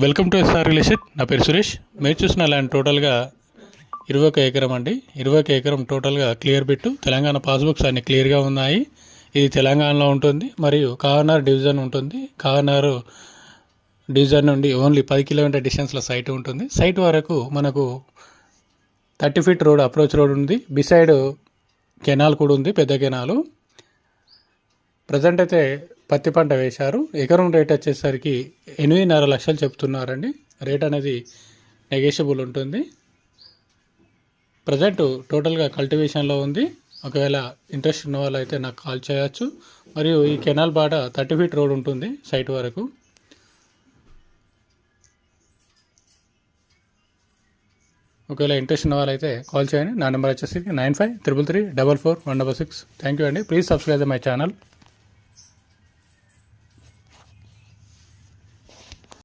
Welcome to SR relation నా పేరు సురేష్. మీరు చూసిన ల్యాండ్ టోటల్గా ఇరవై ఒక ఎకరం అండి. ఇరవై ఒక ఎకరం టోటల్గా క్లియర్ బిట్టు. తెలంగాణ పాస్బుక్స్ అన్ని క్లియర్గా ఉన్నాయి. ఇది తెలంగాణలో ఉంటుంది. మరియు కావనార్ డివిజన్ ఉంటుంది. కావనార్ డివిజన్ నుండి ఓన్లీ పది కిలోమీటర్ డిస్టెన్స్లో సైట్ ఉంటుంది. సైట్ వరకు మనకు thirty feet road approach road ఉంది. బిసైడ్ కెనాల్ కూడా ఉంది పెద్ద కెనాలు. ప్రజెంట్ అయితే పత్తి పంట వేశారు. ఎకరం రేట్ వచ్చేసరికి ఎనిమిదిన్నర లక్షలు చెప్తున్నారండి. రేట్ అనేది నెగోషియబుల్ ఉంటుంది. ప్రజెంట్ టోటల్గా కల్టివేషన్లో ఉంది. ఒకవేళ ఇంట్రెస్ట్ ఉన్న వాళ్ళు అయితే నాకు కాల్ చేయొచ్చు. మరియు ఈ కెనాల్ బాట థర్టీ ఫీట్ రోడ్ ఉంటుంది సైట్ వరకు. ఒకవేళ ఇంట్రెస్ట్ ఉన్న వాళ్ళైతే కాల్ చేయండి. నా నెంబర్ వచ్చేసి nine five triple three double four one double six. Thank you అండి. Please subscribe my channel.